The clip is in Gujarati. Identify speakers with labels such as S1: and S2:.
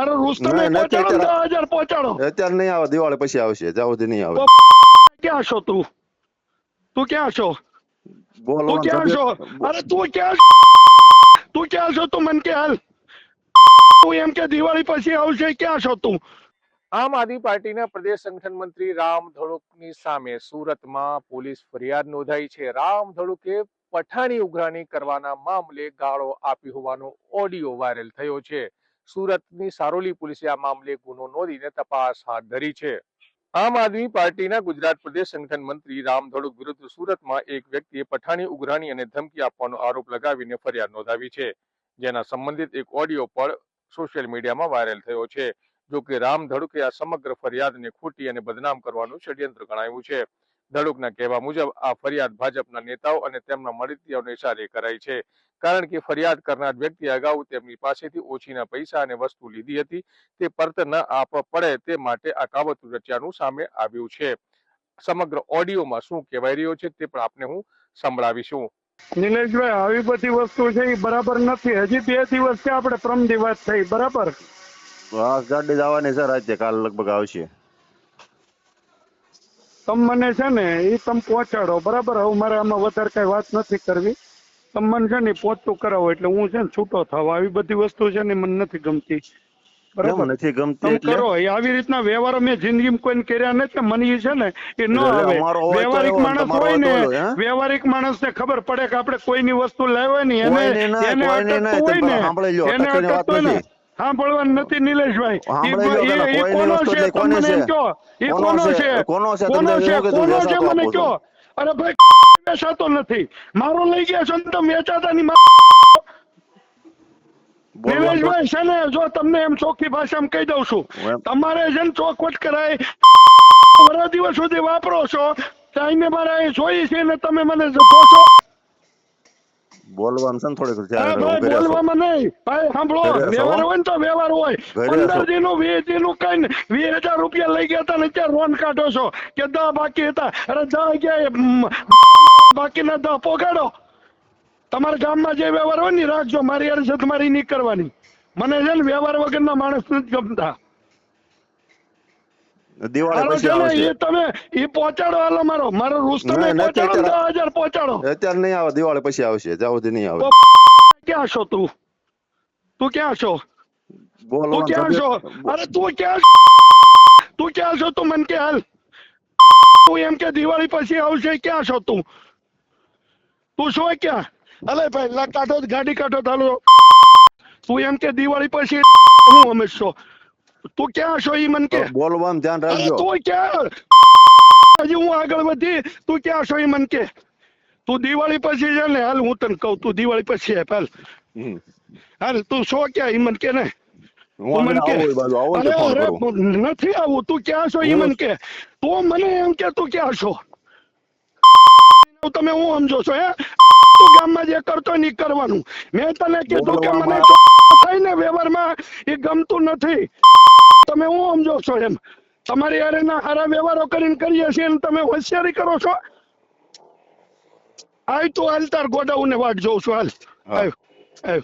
S1: મારો રૂસ્તમ પહોંચાડો
S2: અત્યારે.
S1: દસ હજાર પહોંચાડો.
S2: અત્યારે નહીં આવે દિવાળી પછી આવશે જાવ સુધી નહીં આવે.
S1: ક્યાં છો તું? તું ક્યાં છો?
S2: બોલો
S1: તું ક્યાં છો? અરે તું ક્યાં છો? તું ક્યાં છો તું મન કે હાલ? તું એમ કે દિવાળી પછી આવશે ક્યાં છો તું?
S3: આમ આદમી પાર્ટીના પ્રદેશ સંગઠન મંત્રી રામ ધડુકની સામે સુરતમાં પોલીસ ફરિયાદ નોંધાઈ છે. રામ ધડુકે પઠાણી ઉઘરાણી કરવાના મામલે ગાળો આપી હોવાનો ઓડિયો વાયરલ થયો છે. સુરતની સારોલી પોલીસે આ મામલે ગુનો નોંધીને તપાસ હાથ ધરી છે. આમ આદમી પાર્ટીના ગુજરાત પ્રદેશ સંગઠન મંત્રી રામ ધડુક વિરુદ્ધ સુરતમાં એક વ્યક્તિએ પઠાણી, ઉઘરાણી અને ધમકી આપવાનો આરોપ લગાવીને ફરિયાદ નોંધાવી છે. જેના સંબંધિત એક ઓડિયો પણ સોશિયલ મીડિયામાં વાયરલ થયો છે. જોકે રામ ધડુકે આ સમગ્ર ફરિયાદને ખોટી અને બદનામ કરવાનું ષડયંત્ર ગણાવ્યું છે. ધડુકના કહેવા મુજબ આ ફરિયાદ ભાજપના નેતાઓ અને તેમના મળતીઓને ઇશારે કરાઈ છે. કારણ કે ફરિયાદ કરનાર વ્યક્તિ અગાઉ તેમની પાસેથી ઓછીના પૈસા અને વસ્તુ લીધી હતી. તે પરત ન આપવા પડે તે માટે આ કાવતરું રચ્યાનું સામે આવ્યું છે. સમગ્ર ઓડિયોમાં શું કહેવાય રહ્યો છે તે પણ આપને હું સંભળાવીશું.
S1: નિલેશભાઈ આવી બધી વસ્તુ છે એ બરાબર નથી. હજી બે દિવસ છે આપણે પ્રમ દિવસ થઈ. બરાબર?
S2: હા ગાડી જવાની સર આજે કાલ લગભગ આવશે.
S1: તમે મને છે ને એ તમે પહોંચાડો. બરાબર? હવે મારે આમાં વધારે કઈ વાત નથી કરવી. તમે મને છે ને પહોંચતું કરાવો એટલે હું છે ને છૂટો થવા. આવી બધી વસ્તુ છે ને મને નથી ગમતી. બરાબર?
S2: નથી ગમતી એટલે?
S1: કરો. આવી રીતના વ્યવહારો મેં જિંદગીમાં કોઈને કર્યા નથી. મને એ છે ને એ ન આવે. વ્યવહારિક માણસ હોય ને વ્યવહારિક માણસ માણસને ખબર પડે કે આપણે કોઈની વસ્તુ લાવ્યા ને એને એને અટકતું હોય ને એને અટકતું હોય ને. સાંભળવાનું નથી નિલેશભાઈ. કોનો છે? તમને એમ? કહો. ઈ
S2: કોનો છે? કોનો છે?
S1: કોનો છે? કોનો છે? મને કહો. અરે ભાઈ વેચાતો નથી. મારો લઈ ગયા છો તમે વેચાતા ની. નિલેશભાઈ છે ને જો તમને એમ ચોખ્ખી ભાષામાં કહી દઉં છું. તમારે છે ને ચોખવટ કરાય વરા દિવસ સુધી વાપરો છો. ટાઈમે મારે જોઈ છે ને તમે મને છો
S2: બોલવાનું છે ને થોડીક.
S1: બોલવામાં નહીં. ભાઈ સાંભળો. વ્યવહાર હોય ને તો વ્યવહાર હોય. પંદર? નું વીસનું કઈ વીસ હજાર રૂપિયા લઈ ગયા હતા ને અત્યારે રોન કાઢો છો કે દહ બાકી હતા. અરે દહ ગયા બાકીના દહ પોગાડો. તમારા ગામમાં જે વ્યવહાર હોય ને રાખજો. મારી યાર છે તમારી નહીં કરવાની. મને છે ને વ્યવહાર વગરના માણસ નથી ગમતા.
S2: દિવાળી પછી આવશે.
S1: એ તમે એ પહોંચાડો હાલો મારો મારો રૂસ્તમ
S2: નહીં,
S1: પહોંચાડો પહોંચાડો.
S2: અત્યારે આવે દિવાળી પછી આવશે જ્યાં સુધી નહીં આવે.
S1: ક્યાં છો તું? તું ક્યાં છો? તું ક્યાં છો? અરે તું ક્યાં તું ક્યાં છો તું મન કે હાલ. તું એમ કે દિવાળી પછી આવશે ક્યાં છો તું? તું છો ક્યાં? અલે ભાઈ કાઢો ગાડી કાઢો ચાલો તું એમ કે દિવાળી પછી હું અમે છો. તું ક્યાં છો ઈ મન કે?
S2: બોલવામાં ધ્યાન રાખજો.
S1: તું ક્યાં? હજી હું આગળ વધી. તું ક્યાં છો ઈ મન કે? તું દિવાળી પછી છે ને હાલ હું તને કહું તું દિવાળી પછી હે હાલ. હાલ તું છો ક્યાં ઈ મન કે ને?
S2: એ
S1: નથી આવું તું ક્યાં છો ઈ
S2: હું-
S1: મને કે? તું મને એમ કે તું ક્યાં છો? તમે હું સમજો છો હે? તું ગામમાં જે કરતો નહીં કરવાનું. મેં તને કીધું કે મને
S2: થઈને
S1: થાય ને વ્યવહારમાં એ ગમતું નથી. તમે હું સમજો છો એમ? તમારી હારે ના સારા વ્યવહારો કરીને કરીએ છીએ તમે હોશિયારી કરો છો? આય તું હાલ તાર ગોડાઉને વાટ જોઉં છું હાલ.
S2: હા.
S1: આવ આવ